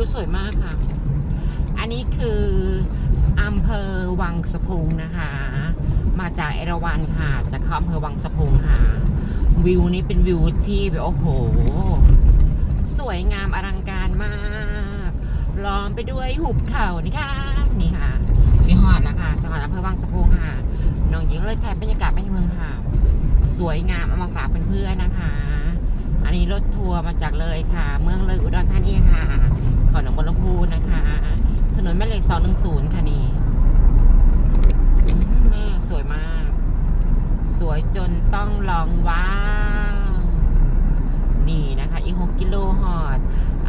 วิวสวยมากค่ะ อันนี้คืออำเภอวังสะพุงนะคะ มาจากเอราวันค่ะจะเข้าอำเภอวังสะพุงค่ะ วิวนี้เป็นวิวที่แบบโอ้โห สวยงามอลังการมาก ล้อมไปด้วยหุบเขานี่ค่ะ นี่ค่ะสีหอดแล้วค่ะสีหอดอำเภอวังสะพุงค่ะน้องหญิงเลยถ่ายบรรยากาศไปในเมืองค่ะ สวยงามเอามาฝากเพื่อนๆนะคะ อันนี้รถทัวร์มาจากเลยค่ะ เมืองเลยอุดรธานีค่ะ ขอหนองบัวลำพูนะคะ ถนนแม่เหล็ก210ค่ะนี่แม่สวยมาก สวยจนต้องลองว้าว นี่นะคะ อีหกกิโลฮอด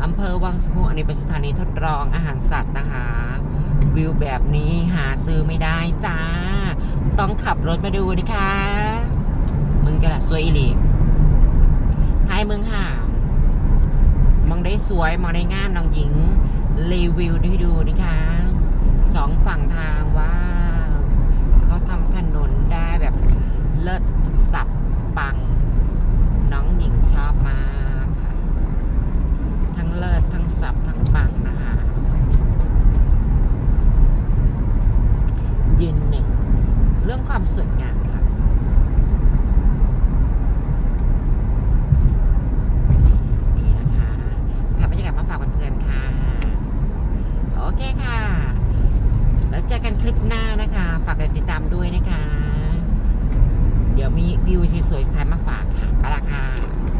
อำเภอวังสะพุงอันนี้เป็นสถานีทดลองอาหารสัตว์นะคะ วิวแบบนี้หาซื้อไม่ได้จ้า ต้องขับรถมาดูนะคะมึงกระสวยอีหลี เมืองห่าวมองได้สวยมองได้งามน้องหญิง รีวิวให้ดูนะคะสองฝั่งทางว้าวเขาทำถนนได้แบบเลิศสับปัง น้องหญิงชอบมากค่ะ ทั้งเลิศทั้งสับทั้งปังนะคะยืนหนึ่ง เรื่องความสวยงามค่ะ นี่นะคะถ่ายบรรยากาศมาฝากเพื่อนๆค่ะ โอเค ค่ะ แล้วเจอกันคลิปหน้านะคะ ฝากกดติดตามด้วยนะคะ เดี๋ยวมีวิวสวยๆถ่ายมาฝากค่ะไปละค่ะ